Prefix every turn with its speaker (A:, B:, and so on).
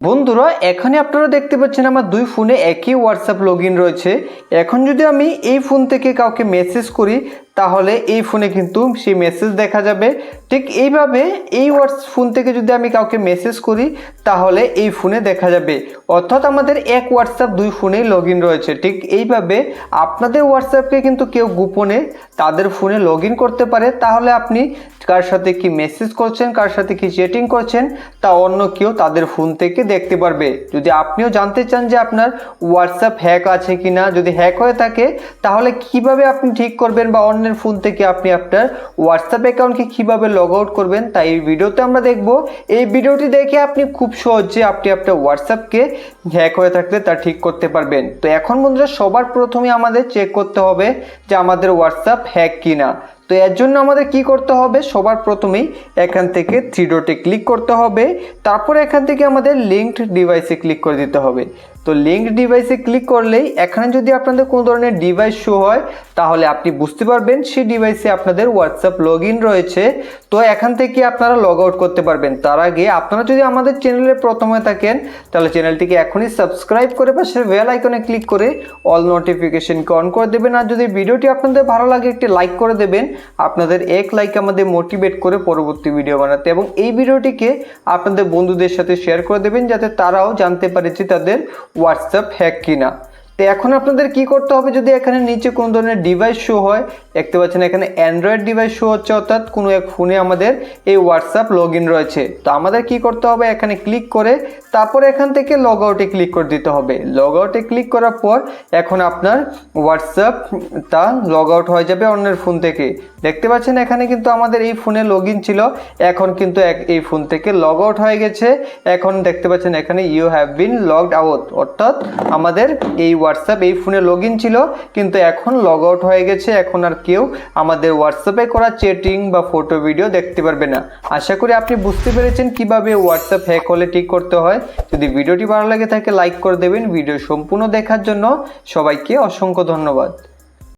A: বন্ধুরা এখানে আপনারা দেখতে পাচ্ছেন আমার দুই ফোনে একই হোয়াটসঅ্যাপ লগ রয়েছে। এখন যদি আমি এই ফোন থেকে কাউকে মেসেজ করি তাহলে এই ফোনে কিন্তু সেই মেসেজ দেখা যাবে। ঠিক এইভাবে এই হোয়াটস ফোন থেকে যদি আমি কাউকে মেসেজ করি, তাহলে এই ফোনে দেখা যাবে। অর্থাৎ আমাদের এক হোয়াটসঅ্যাপ দুই ফোনেই লগ রয়েছে। ঠিক এইভাবে আপনাদের হোয়াটসঅ্যাপকে কিন্তু কেউ গোপনে তাদের ফোনে লগ করতে পারে। তাহলে আপনি কার সাথে কি মেসেজ করছেন, কার সাথে কি চ্যাটিং করছেন, তা অন্য কেউ তাদের ফোন থেকে দেখতে পারবে। যদি আপনিও জানতে চান যে আপনার হোয়াটসঅ্যাপ হ্যাক আছে কি না যদি হ্যাক হয়ে থাকে, তাহলে কীভাবে আপনি ঠিক করবেন বা অন্যের ফোন থেকে আপনি আপনার হোয়াটসঅ্যাপ অ্যাকাউন্টকে কীভাবে লগ আউট করবেন তাই এই ভিডিওতে আমরা দেখব। এই ভিডিওটি দেখে আপনি খুব সহজে আপনি আপনার হোয়াটসঅ্যাপকে হ্যাক হয়ে থাকলে তা ঠিক করতে পারবেন। তো এখন বন্ধুরা, সবার প্রথমে আমাদের চেক করতে হবে যে আমাদের হোয়াটসঅ্যাপ হ্যাক কিনা। তো এর জন্য আমাদের কি করতে হবে? সবার প্রথমেই এখান থেকে থ্রি ডটে ক্লিক করতে হবে। তারপর এখান থেকে আমাদের লিঙ্কড ডিভাইসে ক্লিক করে দিতে হবে। তো লিঙ্ক ডিভাইসে ক্লিক করলেই এখানে যদি আপনাদের কোনো ধরনের ডিভাইস শো হয়, তাহলে আপনি বুঝতে পারবেন সেই ডিভাইসে আপনাদের হোয়াটসঅ্যাপ লগ রয়েছে। তো এখান থেকে আপনারা লগ আউট করতে পারবেন। তার আগে আপনারা যদি আমাদের চ্যানেলে প্রথমে থাকেন, তাহলে চ্যানেলটিকে এখনই সাবস্ক্রাইব করে পাশে বেল আইকনে ক্লিক করে অল নোটিফিকেশনকে অন করে দেবেন। আর যদি ভিডিওটি আপনাদের ভালো লাগে, একটি লাইক করে দেবেন। আপনাদের এক লাইক আমাদের মোটিভেট করে পরবর্তী ভিডিও বানাতে এবং এই ভিডিওটিকে আপনাদের বন্ধুদের সাথে শেয়ার করে দেবেন, যাতে তারাও জানতে পারে যে তাদের হোয়াটসঅ্যাপ হ্যাক কিনা। তো এখন আপনাদের কি করতে হবে যদি এখানে নিচে কোনো ধরনের ডিভাইস শো হয়? দেখতে পাচ্ছেন এখানে অ্যান্ড্রয়েড ডিভাইস শো হচ্ছে, অর্থাৎ কোনো এক ফোনে আমাদের এই হোয়াটসঅ্যাপ লগ রয়েছে। তো আমাদের কি করতে হবে? এখানে ক্লিক করে তারপর এখান থেকে লগ আউটে ক্লিক করে দিতে হবে। লগ আউটে ক্লিক করার পর এখন আপনার হোয়াটসঅ্যাপটা লগ আউট হয়ে যাবে অন্যের ফোন থেকে। দেখতে পাচ্ছেন এখানে কিন্তু আমাদের এই ফোনে লগ ছিল, এখন কিন্তু এক- এই ফোন থেকে লগ আউট হয়ে গেছে। এখন দেখতে পাচ্ছেন এখানে you have been logged out অর্থাৎ আমাদের এই হোয়াটসঅ্যাপ এই ফোনে লগ ছিল, কিন্তু এখন লগ আউট হয়ে গেছে, এখন আর কেউ আমাদের হোয়াটসঅ্যাপে করা চ্যাটিং বা ফটো ভিডিও দেখতে পারবে না। আশা করি আপনি বুঝতে পেরেছেন কীভাবে হোয়াটসঅ্যাপ হ্যাক হলে ঠিক করতে হয়। যদি ভিডিওটি ভালো লাগে থাকে লাইক করে দেবেন। ভিডিও সম্পূর্ণ দেখার জন্য সবাইকে অসংখ্য ধন্যবাদ।